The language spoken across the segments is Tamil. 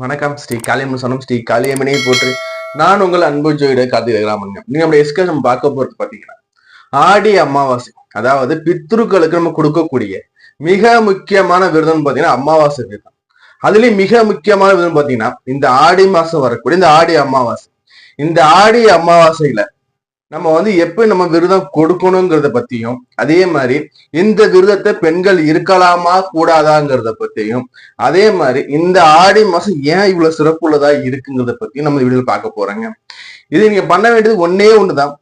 வணக்கம். ஸ்ரீ காளியம்மன் சொன்னம். ஸ்ரீ காளியம்மனே போற்று. நான் உங்கள் அன்பு ஜோயிட கார்த்திகை ராமங்க நீங்க நம்முடைய எஸ்கர் நம்ம பார்க்க போறது பாத்தீங்கன்னா ஆடி அமாவாசை அதாவது பித்ருக்களுக்கு நம்ம கொடுக்கக்கூடிய மிக முக்கியமான விரதம் பாத்தீங்கன்னா அமாவாசை விரதம். அதுலயும் மிக முக்கியமான விரதம் பாத்தீங்கன்னா இந்த ஆடி மாசம் வரக்கூடிய இந்த ஆடி அமாவாசை. இந்த ஆடி அமாவாசையில நம்ம வந்து எப்போ நம்ம விரதம் கொடுக்கணுங்கிறத பத்தியும் அதே மாதிரி இந்த விரதத்தை பெண்கள் இருக்கலாமா கூடாதாங்கிறத பத்தியும் அதே மாதிரி இந்த ஆடி மாசம் ஏன் இவ்வளவு சிறப்புள்ளதா இருக்குங்கிறத பத்தியும் நம்ம வீடியோ பார்க்க போறோங்க. இது நீங்க பண்ண வேண்டியது ஒன்னே ஒண்ணுதான்.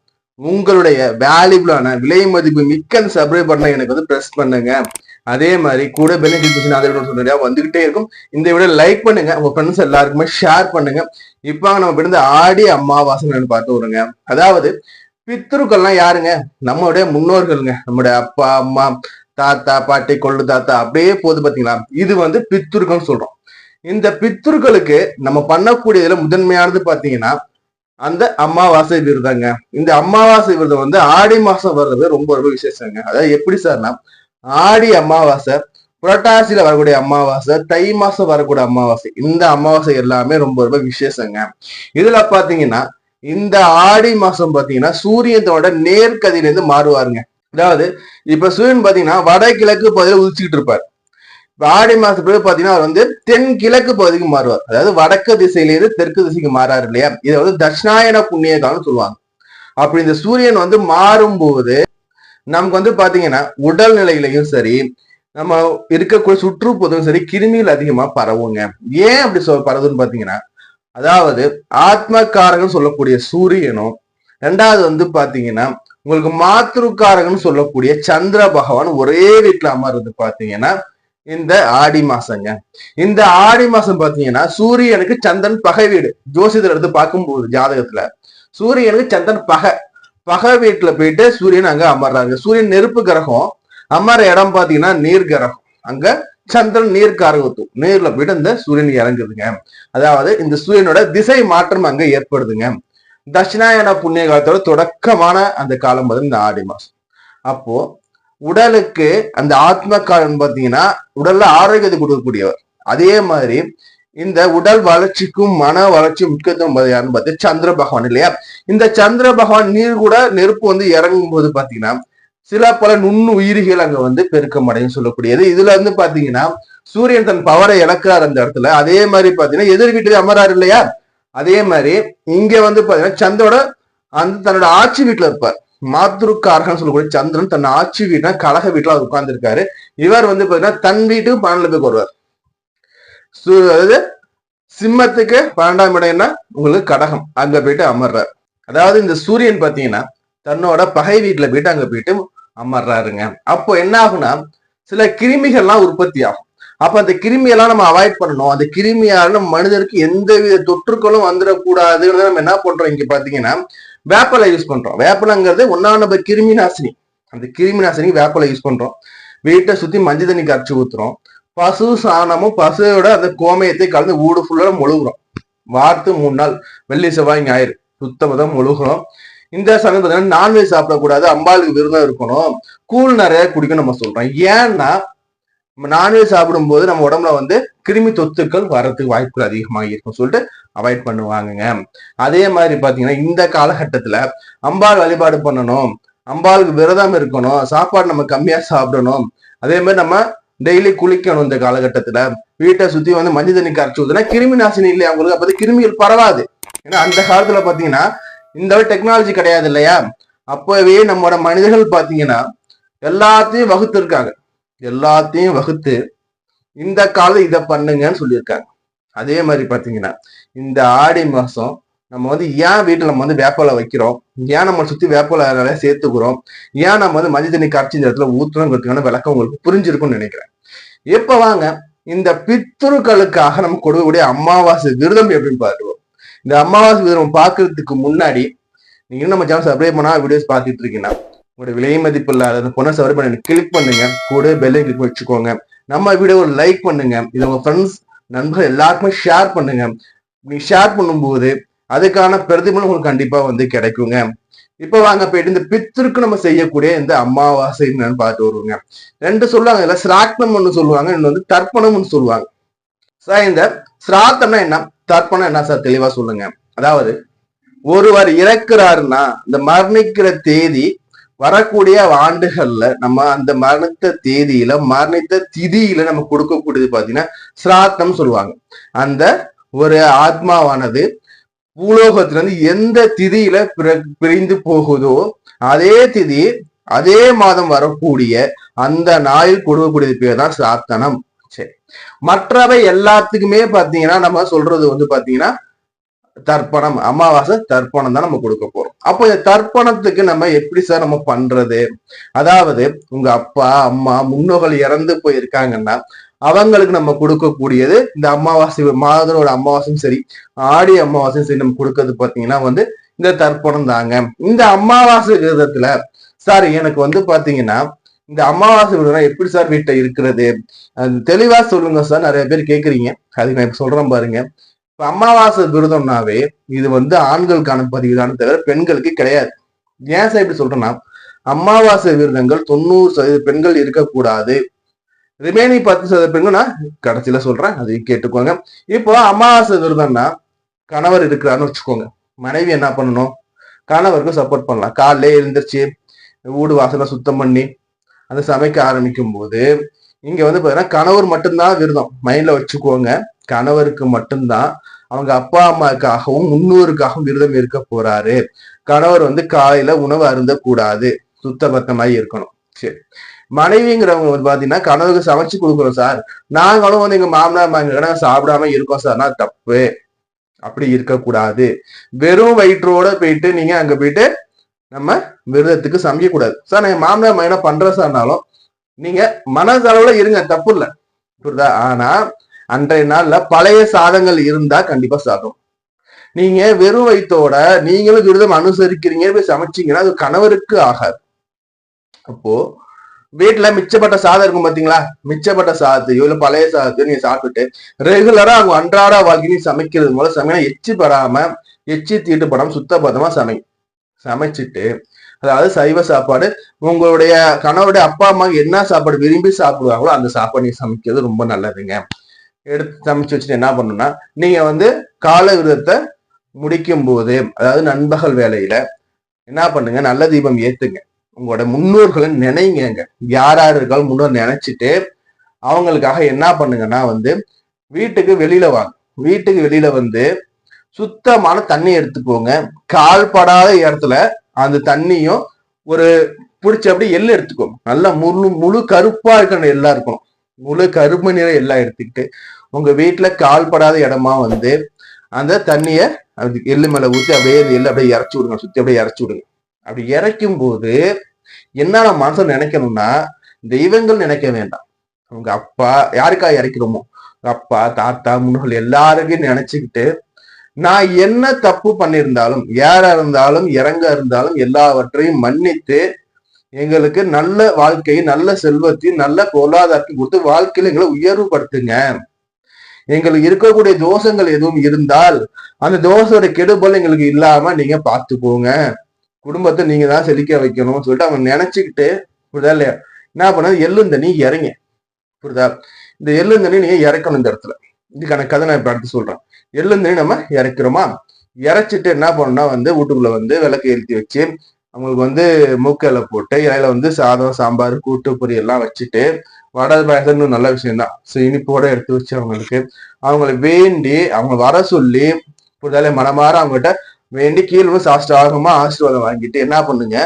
உங்களுடைய வேல்யூபிளான விலை மதிப்பு மிக்க சப்ரை சப்ஸ்கிரைப் பண்ண எனக்கு வந்து ப்ரெஸ் பண்ணுங்க. அதே மாதிரி கூட பெனிஃபிட் அதே வந்துகிட்டே இருக்கும். இந்த விட லைக் பண்ணுங்க. உங்க ஃப்ரெண்ட்ஸ் எல்லாருக்குமே ஷேர் பண்ணுங்க. இப்போ நம்ம விழுந்த ஆடி அமாவாசை பார்த்து வருங்க அதாவது பித்ருக்கள்லாம் யாருங்க? நம்மளுடைய முன்னோர்களுங்க. நம்முடைய அப்பா அம்மா தாத்தா பாட்டி கொள்ளு தாத்தா அப்படியே போகுது பாத்தீங்களா? இது வந்து பித்ருக்கள்னு சொல்றோம். இந்த பித்ருக்களுக்கு நம்ம பண்ணக்கூடியதுல முதன்மையானது பாத்தீங்கன்னா அந்த அமாவாசை விரதங்க. இந்த அமாவாசை விரதம் வந்து ஆடி மாசம் வர்றது ரொம்ப ரொம்ப விசேஷங்க. அதாவது எப்படி சார்னா ஆடி அமாவாசை புரட்டாசியில வரக்கூடிய அமாவாசை தை மாசம் வரக்கூடிய அமாவாசை இந்த அமாவாசை எல்லாமே ரொம்ப ரொம்ப விசேஷங்க. இதுல பாத்தீங்கன்னா இந்த ஆடி மாசம் பாத்தீங்கன்னா சூரியனோட நேர்கதியிலிருந்து மாறுவாருங்க. அதாவது இப்ப சூரியன் பாத்தீங்கன்னா வடகிழக்கு பகுதியில் உதிச்சுக்கிட்டு இருப்பார். இப்ப ஆடி மாசம் பிறகு பாத்தீங்கன்னா அவர் வந்து தென் கிழக்கு பகுதிக்கு மாறுவார். அதாவது வடக்கு திசையிலிருந்து தெற்கு திசைக்கு மாறாரு இல்லையா? இதை வந்து தட்சிணாயன புண்ணிய காலம் சொல்லுவாங்க. அப்படி இந்த சூரியன் வந்து மாறும்போது நமக்கு வந்து பாத்தீங்கன்னா உடல் நிலையிலையும் சரி நம்ம இருக்கக்கூடிய சுற்றுப்புறதும் சரி கிருமிகள் அதிகமா பரவுங்க. ஏன் அப்படி சொல் பரவுதுன்னு பாத்தீங்கன்னா அதாவது ஆத்மக்காரகன் சொல்லக்கூடிய சூரியனும் ரெண்டாவது வந்து பாத்தீங்கன்னா உங்களுக்கு மாத்ருக்காரகன் சொல்லக்கூடிய சந்திர பகவான் ஒரே வீட்டுல அமர்றது பாத்தீங்கன்னா இந்த ஆடி மாசங்க. இந்த ஆடி மாசம் பாத்தீங்கன்னா சூரியனுக்கு சந்திரன் பகை வீடு. ஜோசியத்துல எடுத்து பார்க்கும்போது ஜாதகத்துல. சூரியனுக்கு சந்திரன் பகை. பகை வீட்டுல போயிட்டு சூரியன் அங்க அமர்றாங்க சூரியன் நெருப்பு கிரகம் அமர இடம் பாத்தீங்கன்னா நீர்கரகம். அங்க சந்திரன் நீர் காரகத்துவம் நீர்ல போயிட்டு இந்த சூரியன் இறங்குதுங்க. அதாவது இந்த சூரியனோட திசை மாற்றம் அங்க ஏற்படுதுங்க. தட்சிணாயன புண்ணிய காலத்தோட தொடக்கமான அந்த காலம் வந்து இந்த ஆடி மாசம். அப்போ உடலுக்கு அந்த ஆத்ம காலம் பாத்தீங்கன்னா உடல்ல ஆரோக்கியத்தை கொடுக்கக்கூடியவர். அதே மாதிரி இந்த உடல் வளர்ச்சிக்கும் மன வளர்ச்சி முக்கியத்துவம் யாருன்னு பார்த்து சந்திர பகவான் இல்லையா? இந்த சந்திர பகவான் நீர் கூட நெருப்பு வந்து இறங்கும் போது பாத்தீங்கன்னா சில பல நுண்ணு உயிரிகள் அங்க வந்து பெருக்கம் அடையும் சொல்லக்கூடியது. இதுல வந்து பாத்தீங்கன்னா சூரியன் தன் பவரை இழக்கிறார் அந்த இடத்துல. அதே மாதிரி பாத்தீங்கன்னா எதிர் வீட்டுல அமராரு இல்லையா? அதே மாதிரி இங்க வந்து பாத்தீங்கன்னா சந்திரோட அந்த தன்னோட ஆட்சி வீட்டுல இருப்பார். மாத்ருக்காரகன் சொல்லக்கூடிய சந்திரன் தன் ஆட்சி வீட்டுனா கழக வீட்டுல அவர் உட்கார்ந்துருக்காரு. இவர் வந்து பாத்தீங்கன்னா தன் வீட்டுக்கு பன்னெண்டு பேர் வருவார். அதாவது சிம்மத்துக்கு பன்னெண்டாம் இடம் என்ன? உங்களுக்கு கடகம். அங்க போயிட்டு அமர்றார். அதாவது இந்த சூரியன் பாத்தீங்கன்னா தன்னோட பகை வீட்டுல போயிட்டு அங்க போயிட்டு அமர்றாருங்க. அப்போ என்ன ஆகும்னா சில கிருமிகள்லாம் உற்பத்தி ஆகும் அப்ப அந்த கிருமியெல்லாம் நம்ம அவாய்ட் பண்ணணும். அந்த கிருமியால நம்ம மனிதருக்கு எந்த வித தொற்றுக்களும் வந்துடக்கூடாதுன்னு நம்ம என்ன பண்றோம் இங்க பாத்தீங்கன்னா வேப்பலை யூஸ் பண்றோம். வேப்பலைங்கிறது ஒன்னா நம்ம கிருமி நாசினி. அந்த கிருமி நாசினி வேப்பலை யூஸ் பண்றோம். வீட்டை சுத்தி மஞ்சள் தண்ணி கரைச்சி ஊத்துறோம். பசு சாணமும் பசுவோட அந்த கோமயத்தை கலந்து ஊடு ஃபுல்லா மொழுகுறோம். வார்த்து மூணு நாள். வெள்ளி செவ்வாய் ஞாயிறு. சுத்தமாக தான் மொழுகுறோம். இந்த சமயம் பார்த்தீங்கன்னா நான்வெஜ் சாப்பிடக்கூடாது அம்பாளுக்கு விரதம் இருக்கணும். கூழ் நிறைய குடிக்கணும் நம்ம சொல்றோம். ஏன்னா நம்ம நான்வெஜ் சாப்பிடும்போது நம்ம உடம்புல வந்து கிருமி தொத்துக்கள் வர்றதுக்கு வாய்ப்புகள் அதிகமாக இருக்கும் சொல்லிட்டு அவாய்ட் பண்ணுவாங்கங்க. அதே மாதிரி பாத்தீங்கன்னா இந்த காலகட்டத்துல அம்பாள் வழிபாடு பண்ணணும். அம்பாளுக்கு விரதம் இருக்கணும். சாப்பாடு நம்ம கம்மியா சாப்பிடணும். அதே மாதிரி நம்ம டெய்லி குளிக்கணும் இந்த காலகட்டத்துல. வீட்டை சுத்தி வந்து மஞ்சள் தண்ணி கரைச்சி ஊத்துனா கிருமி நாசினி இல்லையா? அவங்களுக்கு அப்போ கிருமிகள் பரவாது. ஏன்னா அந்த காலத்துல பாத்தீங்கன்னா இந்த டெக்னாலஜி கிடையாது இல்லையா? அப்பவே நம்மளோட மனிதர்கள் பாத்தீங்கன்னா எல்லாத்தையும் வகுத்து இருக்காங்க எல்லாத்தையும் வகுத்து இந்த காலம் இதை பண்ணுங்கன்னு சொல்லியிருக்காங்க. அதே மாதிரி பாத்தீங்கன்னா இந்த ஆடி மாசம் நம்ம வந்து ஏன் வீட்டுல நம்ம வந்து வேப்பலை வைக்கிறோம்? ஏன் நம்ம சுத்தி வேப்பலை சேர்த்துக்கிறோம்? ஏன் நம்ம வந்து மஞ்சள் தண்ணி கரைச்சி இந்த இடத்துல ஊத்துறோங்கிறதுக்கான விளக்கம் உங்களுக்கு புரிஞ்சிருக்கும்னு நினைக்கிறேன். இப்போ வாங்க இந்த பித்ருக்களுக்காக நம்ம கொடுக்கக்கூடிய அமாவாசை விரதம் எப்படின்னு பாரு இந்த அமாவாசை விவரம் பாக்குறதுக்கு முன்னாடி நீங்க நம்ம சேனல் சப்ஸ்கிரைப் பண்ணா வீடியோஸ் பார்த்துட்டு இருக்கீங்கன்னா உங்களோட விலை மதிப்பு இல்லாத பொண்ணை சப்ஸ்கிரைப் பண்ணி கிளிக் பண்ணுங்க கூட பெல்லையும் கிளிக் வச்சுக்கோங்க. நம்ம வீடியோ லைக் பண்ணுங்க இதை உங்க ஃப்ரெண்ட்ஸ் நண்பர்கள் எல்லாருக்குமே ஷேர் பண்ணுங்க. நீ ஷேர் பண்ணும்போது அதுக்கான பிரதிபலன் உங்களுக்கு கண்டிப்பா வந்து கிடைக்குங்க. இப்ப வாங்க போயிட்டு இந்த பித்திருக்கு நம்ம செய்யக்கூடிய இந்த அமாவாசை என்னன்னு பார்த்து வருவோங்க. ரெண்டு சொல்லுவாங்க இல்ல சிராக்னம் ஒன்று சொல்லுவாங்க இன்னொன்று வந்து தர்ப்பணம்னு சொல்லுவாங்க. சார் இந்த சிராத்தம்னா என்ன? தர்ப்பணம் என்ன சார் தெளிவா சொல்லுங்க. அதாவது ஒருவர் இறக்குறாருன்னா இந்த மரணிக்கிற தேதி வரக்கூடிய ஆண்டுகள்ல நம்ம அந்த மரணித்த தேதியில மரணித்த திதியில நம்ம கொடுக்கக்கூடியது பாத்தீங்கன்னா சிராத்தம் சொல்லுவாங்க. அந்த ஒரு ஆத்மாவானது பூலோகத்திலிருந்து எந்த திதியில பிற- பிரிந்து போகுதோ அதே திதி அதே மாதம் வரக்கூடிய அந்த நாளில் கொடுக்கக்கூடியது பேர் தான் சாத்தனம் சரி. மற்றவை எல்லாத்துக்குமே பாத்தீங்கன்னா நம்ம சொல்றது வந்து பாத்தீங்கன்னா தர்ப்பணம் அமாவாசை தர்ப்பணம் தான் நம்ம கொடுக்க போறோம். அப்போ இந்த தர்ப்பணத்துக்கு நம்ம எப்படி சார் நம்ம பண்றது? அதாவது உங்க அப்பா அம்மா முன்னோர்கள் இறந்து போயிருக்காங்கன்னா அவங்களுக்கு நம்ம கொடுக்கக்கூடியது இந்த அமாவாசை மாதனோட அமாவாசையும் சரி ஆடி அமாவாசையும் சரி நம்ம கொடுக்கறது பாத்தீங்கன்னா வந்து இந்த தர்ப்பணம் தாங்க. இந்த அமாவாசை விதத்துல சார் எனக்கு வந்து பாத்தீங்கன்னா இந்த அமாவாசை விரதம் எப்படி சார் வீட்டை இருக்கிறது? அது தெளிவா சொல்லுங்க சார். நிறைய பேர் கேக்குறீங்க. அதுக்கு நான் இப்ப சொல்றேன் பாருங்க. இப்ப அமாவாசை விரதம்னாவே இது வந்து ஆண்களுக்கான பதிவு தானே தவிர பெண்களுக்கு கிடையாது. ஏன் சார் இப்படி சொல்றேன்னா அமாவாசை விரதங்கள் தொண்ணூறு சதவீத பெண்கள் இருக்கக்கூடாது. ரிமைனிங் பத்து சதவீத பெண்கள் நான் கடைசியில சொல்றேன். அதையும் கேட்டுக்கோங்க. இப்போ அமாவாசை விரதம்னா கணவர் இருக்கிறான்னு வச்சுக்கோங்க. மனைவி என்ன பண்ணணும்? கணவருக்கு சப்போர்ட் பண்ணலாம். காலையில எழுந்திரிச்சு வீடு வாசலை சுத்தம் பண்ணி அந்த சமைக்க ஆரம்பிக்கும் போது இங்க வந்து பாத்தீங்கன்னா கணவர் மட்டும்தான் விரதம். மைண்ட்ல வச்சுக்கோங்க. கணவருக்கு மட்டும்தான். அவங்க அப்பா அம்மாவுக்காகவும் முன்னோருக்காகவும் விரதம் இருக்க போறாரு. கணவர் வந்து காலையில உணவு அருந்த கூடாது சுத்தபத்தமாய் இருக்கணும். சரி. மனைவிங்கிறவங்க வந்து பாத்தீங்கன்னா கணவருக்கு சமைச்சு கொடுக்குறோம் சார். நாங்களும் வந்து எங்க மாமனார் மாமியார் சாப்பிடாம இருக்கோம் சார்னா தப்பு. அப்படி இருக்கக்கூடாது. வெறும் வயிற்றோட போயிட்டு நீங்க அங்க போயிட்டு நம்ம விரதத்துக்கு சமைக்கக்கூடாது. சார் நான் என் மாமனார் மைனா பண்ற சார்னாலும் நீங்க மனசளவுல இருங்க தப்பு இல்லை. புரியுதா? ஆனா அன்றைய நாள்ல பழைய சாதங்கள் இருந்தா கண்டிப்பா சாதம் நீங்க வெறும் வயிற்றோட நீங்களும் விரதம் அனுசரிக்கிறீங்க போய் சமைச்சீங்கன்னா அது கணவருக்கு ஆகாது. அப்போ வீட்டுல மிச்சப்பட்ட சாதம் இருக்கும் பாத்தீங்களா? மிச்சப்பட்ட சாதத்தையோ இல்ல பழைய சாதத்தையோ நீங்க சாப்பிட்டுட்டு ரெகுலரா அவங்க அன்றாட வாழ்க்கையும் சமைக்கிறது மூலம் சமையல் எச்சு படாம எச்சி சுத்த சுத்தபத்தமா சமை சமைச்சிட்டு அதாவது சைவ சாப்பாடு உங்களுடைய கணவருடைய அப்பா அம்மா என்ன சாப்பாடு விரும்பி சாப்பிடுவாங்களோ அந்த சாப்பாடு நீங்க சமைக்கிறது ரொம்ப நல்லதுங்க. எடுத்து சமைச்சு வச்சுட்டு என்ன பண்ணணும்னா நீங்க வந்து கால விரதத்தை முடிக்கும் போது அதாவது நண்பகல் வேலையில என்ன பண்ணுங்க நல்ல தீபம் ஏத்துங்க. உங்களோட முன்னோர்களை நினைங்க யார் யார் இருக்காலும் முன்னோர் நினைச்சிட்டு அவங்களுக்காக என்ன பண்ணுங்கன்னா வந்து வீட்டுக்கு வெளியில வாங்க. வீட்டுக்கு வெளியில வந்து சுத்தமான தண்ணி எடுத்துக்கோங்க. கால்படாத இடத்துல அந்த தண்ணியும் ஒரு பிடிச்ச அப்படியே எள்ளு எடுத்துக்கோங்க. நல்லா முழு முழு கருப்பா இருக்கிற எள்ளா இருக்கணும். முழு கருப்பு நிற எல்லாம் எடுத்துக்கிட்டு உங்க வீட்டுல கால்படாத இடமா வந்து அந்த தண்ணிய அது எள்ளு மேல ஊற்றி அப்படியே எள்ளு அப்படியே இறச்சி விடுங்க. சுத்தி அப்படியே இறச்சி விடுங்க. அப்படி இறைக்கும் போது என்னால நம்ம மனசுல நினைக்கணும்னா தெய்வங்கள் நினைக்க வேண்டாம். உங்க அப்பா யாருக்கா இறைக்கிறோமோ? அப்பா தாத்தா முன்னோர்கள் எல்லாருக்கும் நினைச்சுக்கிட்டு நான் என்ன தப்பு பண்ணியிருந்தாலும் யாரா இருந்தாலும் இறங்க இருந்தாலும் எல்லாவற்றையும் மன்னித்து எங்களுக்கு நல்ல வாழ்க்கையை நல்ல செல்வத்தையும் நல்ல பொருளாதாரத்தையும் கொடுத்து வாழ்க்கையில எங்களை உயர்வுபடுத்துங்க. எங்களுக்கு இருக்கக்கூடிய தோஷங்கள் எதுவும் இருந்தால் அந்த தோஷோட கெடுபல் எங்களுக்கு இல்லாம நீங்க பார்த்துக்கோங்க. குடும்பத்தை நீங்க தான் செழிக்க வைக்கணும்னு சொல்லிட்டு அவன் நினைச்சுக்கிட்டு புரியுதா இல்லையா? என்ன பண்ணது எள்ளுந்தண்ணி இறங்க. புரியுதா? இந்த எள்ளுந்தண்ணி நீங்க இறக்கணும் இந்த இடத்துல. இதுக்கான கதை நான் இப்ப அடுத்து சொல்றேன். எள்ளுந்தே நம்ம இறக்கிறோமா? இறைச்சிட்டு என்ன பண்ணோம்னா வந்து வீட்டுக்குள்ள வந்து விளக்கு ஏற்றி வச்சு அவங்களுக்கு வந்து மூக்கையில போட்டு இலையில வந்து சாதம் சாம்பார் கூட்டு பொரியெல்லாம் எல்லாம் வச்சுட்டு வடை பாயசம்னு நல்ல விஷயம் தான் ஸோ இனிப்போட எடுத்து வச்சு அவங்களுக்கு. அவங்கள வேண்டி அவங்க வர சொல்லி புரிதாலே மனமாற அவங்ககிட்ட வேண்டி கீழே வந்து சாஷ்டாகமா ஆசீர்வாதம் வாங்கிட்டு என்ன பண்ணுங்க?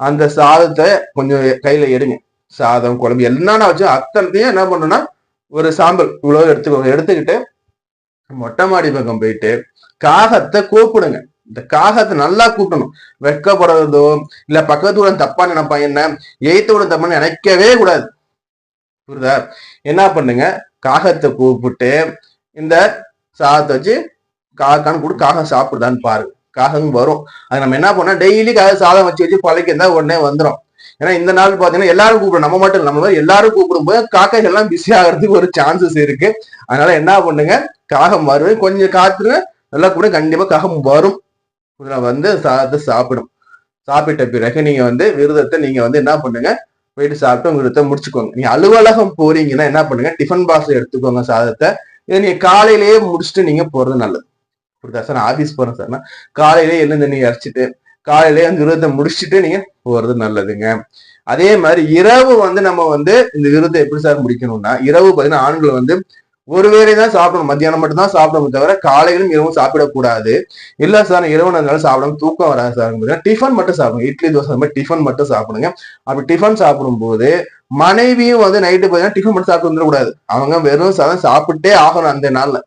அந்த சாதத்தை கொஞ்சம் கையில எடுங்க. சாதம் குழம்பு என்னென்ன வச்சு அத்தனையும் என்ன பண்ணுன்னா ஒரு சாம்பல் இவ்வளவு எடுத்துக்கோங்க. எடுத்துக்கிட்டு மொட்டை மாடி பக்கம் போயிட்டு காகத்தை கூப்பிடுங்க. இந்த காகத்தை நல்லா கூப்பிடணும் வெட்கப்படுறதோ இல்ல பக்கத்து தப்பா நினைப்பான் என்ன? எய்த்தோட தப்பான்னு நினைக்கவே கூடாது. புரியுதா? என்ன பண்ணுங்க? காகத்தை கூப்பிட்டு இந்த சாதத்தை வச்சு காக்கான்னு கூட காகம் சாப்பிடுதான்னு பாருங்க. காகம் வரும். அது நம்ம என்ன பண்ணோம்? டெய்லி காக சாதம் வச்சு வச்சு பழக்கிருந்தா உடனே வந்துடும் ஏன்னா இந்த நாள் பாத்தீங்கன்னா எல்லாரும் கூப்பிடும் நம்ம மட்டும் நம்ம மாதிரி எல்லாரும் கூப்பிடும் போது காக்கைகள் எல்லாம் பிஸி ஆகிறதுக்கு ஒரு சான்சஸ் இருக்கு. அதனால என்ன பண்ணுங்க? காகம் வரும் கொஞ்சம் காத்துருங்க. நல்லா கூட கண்டிப்பா காகம் வரும். வந்து சாதத்தை சாப்பிடும். சாப்பிட்ட பிறகு நீங்க வந்து விரதத்தை நீங்க வந்து என்ன பண்ணுங்க? போயிட்டு சாப்பிட்டு உங்க விரதத்தை முடிச்சுக்கோங்க. நீங்க அலுவலகம் போறீங்கன்னா என்ன பண்ணுங்க? டிஃபன் பாக்ஸ் எடுத்துக்கோங்க சாதத்தை. இதை நீங்க காலையிலேயே முடிச்சுட்டு நீங்க போறது நல்லது. புரியுதா சார்? நான் ஆபீஸ் போறேன் சார்னா காலையிலேயே எழுந்து நீங்க அரைச்சிட்டு காலையிலேயே அந்த விரதத்தை முடிச்சுட்டு நீங்க போறது நல்லதுங்க. அதே மாதிரி இரவு வந்து நம்ம வந்து இந்த விரதத்தை எப்படி சார் முடிக்கணும்னா இரவு பார்த்தீங்கன்னா ஆண்கள் வந்து ஒரு வேளை தான் சாப்பிடணும். மத்தியானம் மட்டும் தான் சாப்பிடணும் தவிர காலையிலும் இரவும் சாப்பிடக்கூடாது. இல்ல சார் இரவு நாள் சாப்பிடணும் தூக்கம் வராது சார். டிஃபன் மட்டும் சாப்பிடுங்க. இட்லி தோசை மாதிரி டிஃபன் மட்டும் சாப்பிடுங்க. அப்படி டிஃபன் சாப்பிடும்போது மனைவியும் வந்து நைட்டு பார்த்தீங்கன்னா டிஃபன் மட்டும் சாப்பிட்டு வந்துடக்கூடாது. அவங்க வெறும் சாதம் சாப்பிட்டே ஆகணும் அந்த நாள்ல.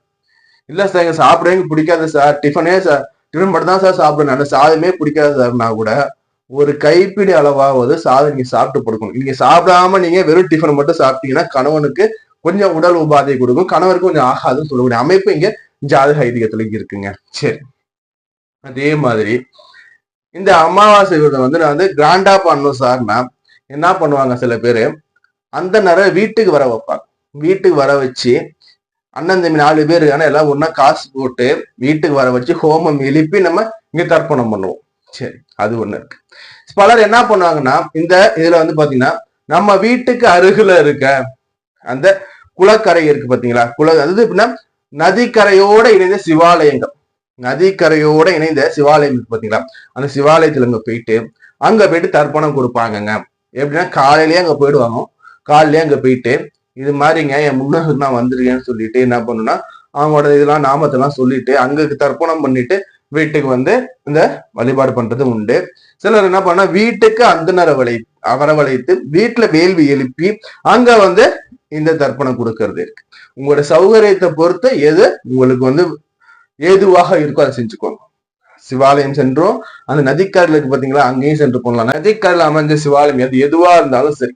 இல்ல சார் எங்க சாப்பிடவே பிடிக்காது சார். டிஃபனே சார் டிஃபன் மட்டும் தான் சார் சாப்பிடணும். அந்த சாதமே பிடிக்காது சார்னா கூட ஒரு கைப்பிடி அளவாவது சாதம் நீங்க சாப்பிட்டு கொடுக்கணும். நீங்க சாப்பிடாம நீங்க வெறும் டிஃபன் மட்டும் சாப்பிட்டீங்கன்னா கணவனுக்கு கொஞ்சம் உடல் உபாதை கொடுக்கும். கணவருக்கு கொஞ்சம் ஆகாதுன்னு சொல்லக்கூடிய அமைப்பு இங்க ஜாதக ஐதீகத்துல இருக்குங்க. சரி. அதே மாதிரி இந்த அமாவாசை விரதம் வந்து நான் வந்து கிராண்டா பண்ணணும் சார்னா என்ன பண்ணுவாங்க சில பேரு? அந்த நேரம் வீட்டுக்கு வர வைப்பாங்க. வீட்டுக்கு வர வச்சு அண்ணன் தம்பி நாலு பேர் ஆனா எல்லாம் ஒன்னா காசு போட்டு வீட்டுக்கு வர வச்சு ஹோமம் எழுப்பி நம்ம இங்க தர்ப்பணம் பண்ணுவோம். சரி அது ஒண்ணு இருக்கு. பலர் என்ன பண்ணுவாங்கன்னா இந்த இதுல வந்து பாத்தீங்கன்னா நம்ம வீட்டுக்கு அருகில இருக்க அந்த குளக்கரை இருக்கு பாத்தீங்களா? குல அதாவது எப்படின்னா நதிக்கரையோட இணைந்த சிவாலயங்கள். நதிக்கரையோட இணைந்த சிவாலயம் இருக்கு பாத்தீங்களா? அந்த சிவாலயத்துல அங்க போயிட்டு அங்க போயிட்டு தர்ப்பணம் கொடுப்பாங்கங்க. எப்படின்னா காலையிலேயே அங்க போயிடுவாங்க. காலையிலேயே அங்க போயிட்டு இது மாதிரிங்க என் முன்னோர்கள் நான் வந்திருக்கேன்னு சொல்லிட்டு என்ன பண்ணுன்னா அவங்களோட இதெல்லாம் நாமத்தெல்லாம் சொல்லிட்டு அங்க தர்ப்பணம் பண்ணிட்டு வீட்டுக்கு வந்து இந்த வழிபாடு பண்றது உண்டு. சிலர் என்ன பண்ணா வீட்டுக்கு அந்தனரை வளை வரவழைத்து வீட்டுல வேள்வி எழுப்பி அங்க வந்து இந்த தர்ப்பணம் கொடுக்கறது இருக்கு. உங்களோட சௌகரியத்தை பொறுத்து எது உங்களுக்கு வந்து ஏதுவாக இருக்கோ அதை செஞ்சுக்கோங்க. சிவாலயம் சென்றோம். அந்த நதிக்கரில் இருக்கு பாத்தீங்களா அங்கேயும் சென்று போகலாம் நதிக்கரையில் அமைஞ்ச சிவாலயம் எது எதுவா இருந்தாலும் சரி.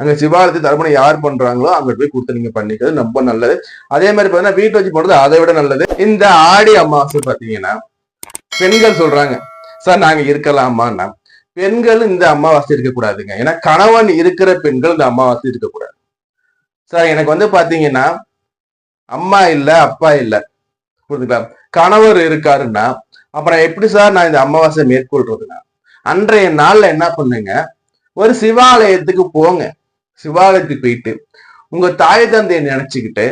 அங்க சிவாலயத்தை தர்ப்பணம் யார் பண்றாங்களோ அங்க போய் கொடுத்து நீங்க பண்ணிக்கிறது ரொம்ப நல்லது. அதே மாதிரி பாத்தீங்கன்னா வீட்டு வச்சு போனது அதை விட நல்லது. இந்த ஆடி அமாவாசை பாத்தீங்கன்னா பெண்கள் சொல்றாங்க சார் நாங்க இருக்கலாமான்னா? பெண்கள் இந்த அமாவாசை இருக்கக்கூடாதுங்க. ஏன்னா கணவன் இருக்கிற பெண்கள் இந்த அமாவாசை இருக்கக்கூடாது. சார் எனக்கு வந்து பாத்தீங்கன்னா அம்மா இல்ல அப்பா இல்ல. புரிஞ்சுக்கலாம் கணவர் இருக்காருன்னா அப்புறம் எப்படி சார் நான் இந்த அமாவாசை மேற்கொள்றதுன்னா அன்றைய நாள்ல என்ன பண்ணுங்க ஒரு சிவாலயத்துக்கு போங்க. சிவாலயத்துக்கு போயிட்டு உங்க தாய் தந்தையை நினைச்சுக்கிட்டு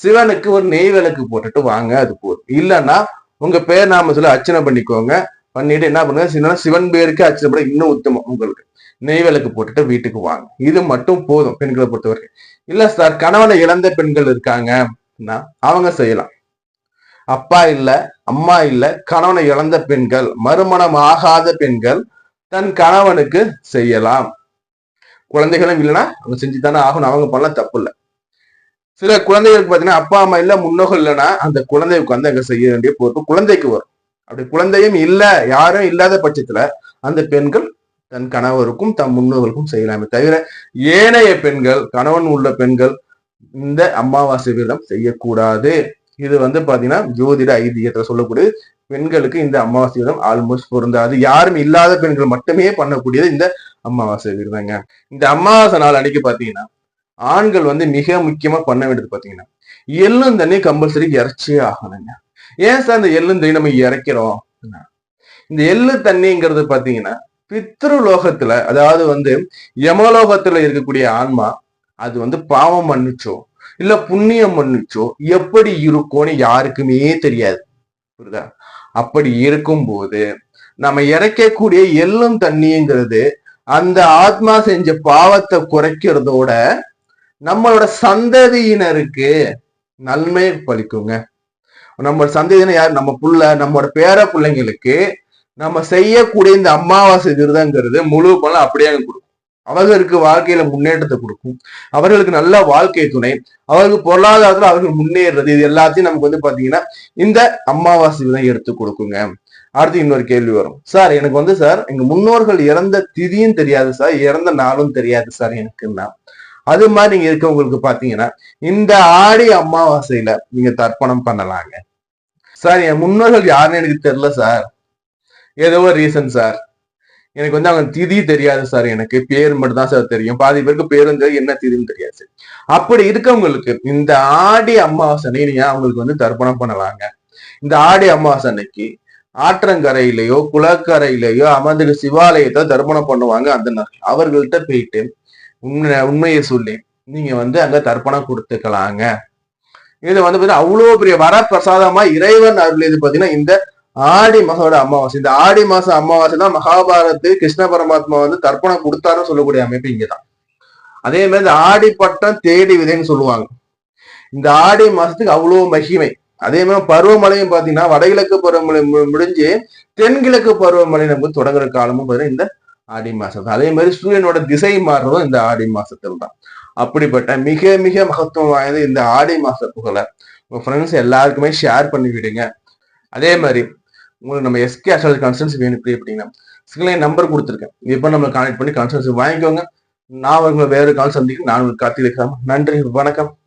சிவனுக்கு ஒரு நெய் விளக்கு போட்டுட்டு வாங்க அது போதும். இல்லைன்னா உங்க பேர் நாம சொல்லி அர்ச்சனை பண்ணிக்கோங்க. பண்ணிட்டு என்ன பண்ணுங்க? சின்ன சிவன் பேருக்கு அர்ச்சனை பண்ண இன்னும் உத்தமம் உங்களுக்கு. நெய் விளக்கு போட்டுட்டு வீட்டுக்கு வாங்க. இது மட்டும் போதும் பெண்களை பொறுத்தவரைக்கும். இல்ல சார் கணவனை இழந்த பெண்கள் இருக்காங்கன்னா அவங்க செய்யலாம். அப்பா இல்ல அம்மா இல்ல கணவனை இழந்த பெண்கள் மறுமணம் ஆகாத பெண்கள் தன் கணவனுக்கு செய்யலாம். குழந்தைகளும் இல்லைன்னா அவங்க செஞ்சுதானே ஆகணும். அவங்க பண்ணலாம் தப்பு இல்லை சில குழந்தைகளுக்கு பாத்தீங்கன்னா அப்பா அம்மா இல்ல முன்னோர்கள் இல்லைன்னா அந்த குழந்தைக்கு வந்து அங்க செய்ய வேண்டிய பொறுப்பு குழந்தைக்கு வரும். அப்படி குழந்தையும் இல்லை யாரும் இல்லாத பட்சத்துல அந்த பெண்கள் தன் கணவருக்கும் தன் முன்னோர்களுக்கும் செய்யலாமே தவிர ஏனைய பெண்கள் கணவன் உள்ள பெண்கள் இந்த அமாவாசை விரதம் செய்யக்கூடாது. இது வந்து பாத்தீங்கன்னா ஜோதிட ஐதீகத்துல சொல்லக்கூடிய பெண்களுக்கு இந்த அமாவாசை விரதம் ஆல்மோஸ்ட் பொருந்தாது. யாரும் இல்லாத பெண்கள் மட்டுமே பண்ணக்கூடியது இந்த அமாவாசை விரதங்க. இந்த அமாவாசை நாள் அன்னைக்கு பாத்தீங்கன்னா ஆண்கள் வந்து மிக முக்கியமா பண்ண வேண்டியது பாத்தீங்கன்னா எள்ளும் தண்ணி கம்பல்சரி இறைச்சியே ஆகணுங்க. ஏன் சார் இந்த எள்ளும் தண்ணி நம்ம இறைக்கிறோம்? இந்த எள்ளு தண்ணிங்கிறது பாத்தீங்கன்னா பித்ருலோகத்துல அதாவது வந்து யமலோகத்துல இருக்கக்கூடிய ஆன்மா அது வந்து பாவம் மன்னிச்சோ இல்ல புண்ணியம் மன்னிச்சோ எப்படி இருக்கும்னு யாருக்குமே தெரியாது. புரியுதா? அப்படி இருக்கும்போது நம்ம இறைக்கக்கூடிய எள்ளும் தண்ணிங்கிறது அந்த ஆத்மா செஞ்ச பாவத்தை குறைக்கிறதோட நம்மளோட சந்ததியினருக்கு நன்மை பலிக்குங்க நம்ம சந்ததியினர் யார்? நம்ம புள்ள நம்மளோட பேர பிள்ளைங்களுக்கு நம்ம செய்யக்கூடிய இந்த அமாவாசை விரதங்கிறது முழு பலம் அப்படியே கொடுக்கும். அவர்களுக்கு வாழ்க்கையில முன்னேற்றத்தை கொடுக்கும். அவர்களுக்கு நல்ல வாழ்க்கை துணை. அவர்களுக்கு பொருளாதாரத்துல அவர்கள் முன்னேறது. இது எல்லாத்தையும் நமக்கு வந்து பாத்தீங்கன்னா இந்த அமாவாசை தான் எடுத்து கொடுக்குங்க. அடுத்து இன்னொரு கேள்வி வரும். சார் எனக்கு வந்து சார் எங்க முன்னோர்கள் இறந்த திதியும் தெரியாது சார். இறந்த நாளும் தெரியாது சார் எனக்குன்னா. அது மாதிரி நீங்க இருக்கவங்களுக்கு பாத்தீங்கன்னா இந்த ஆடி அமாவாசையில நீங்க தர்ப்பணம் பண்ணலாங்க. சார் என் முன்னோர்கள் யாருன்னு எனக்கு தெரியல சார். ஏதோ ரீசன் சார். எனக்கு வந்து அவங்க திதி தெரியாது சார் எனக்கு பேர் மட்டும் தான் சார் தெரியும். பாதி பேருக்கு பேரும் தெரியும் என்ன திதின்னு தெரியாது சார் அப்படி இருக்கவங்களுக்கு இந்த ஆடி அமாவாசை நீங்க அவங்களுக்கு வந்து தர்ப்பணம் பண்ணலாங்க. இந்த ஆடி அமாவாசை அன்னைக்கு ஆற்றங்கரையிலேயோ குளக்கரையிலேயோ அமர்ந்து சிவாலயத்தை தர்ப்பணம் பண்ணுவாங்க அந்த நாள். அவர்கள்ட்ட போயிட்டு உண்மை உண்மையை சொல்லி நீங்க வந்து அங்க தர்ப்பணம் கொடுத்துக்கலாங்க. இது வந்து பாத்தீங்கன்னா அவ்வளவு பெரிய வரப்பிரசாதமா இறைவன் அருள் இது பாத்தீங்கன்னா இந்த ஆடி மாசோட அமாவாசை. இந்த ஆடி மாசம் அமாவாசை தான் மகாபாரத்து கிருஷ்ண பரமாத்மா வந்து தர்ப்பணம் கொடுத்தாருன்னு சொல்லக்கூடிய அமைப்பு இங்கதான். அதே மாதிரி இந்த ஆடி பட்டம் தேடி விதைன்னு சொல்லுவாங்க. இந்த ஆடி மாசத்துக்கு அவ்வளவு மகிமை. அதே மாதிரி பருவமழையும் பாத்தீங்கன்னா வடகிழக்கு பருவமழை முடிஞ்சு தென்கிழக்கு பருவமழை நமக்கு தொடங்குற காலமும் பாத்தீங்கன்னா இந்த ஆடி மாசம் அதே மாதிரி சூரியனோட திசை மாறுறதும் இந்த ஆடி மாசத்துல தான் அப்படிப்பட்ட மிக மிக மகத்துவம் வாய்ந்த இந்த ஆடி மாச புகழை உங்க ஃப்ரெண்ட்ஸ் எல்லாருக்குமே ஷேர் பண்ணி விடுங்க அதே மாதிரி உங்களுக்கு நம்ம எஸ்கே அஸ்ட்ராலஜி கன்சல்டன்சி வேணும் இப்படி அப்படின்னா ஸ்கிரீன் நம்பர் கொடுத்துருக்கேன். இப்போ நம்ம கான்டெக்ட் பண்ணி கன்சல்டன்சி வாங்கிக்கோங்க. நான் உங்களை வேறு கால் சந்திக்க நான் உங்களுக்கு காத்திருக்கிறேன். நன்றி வணக்கம்.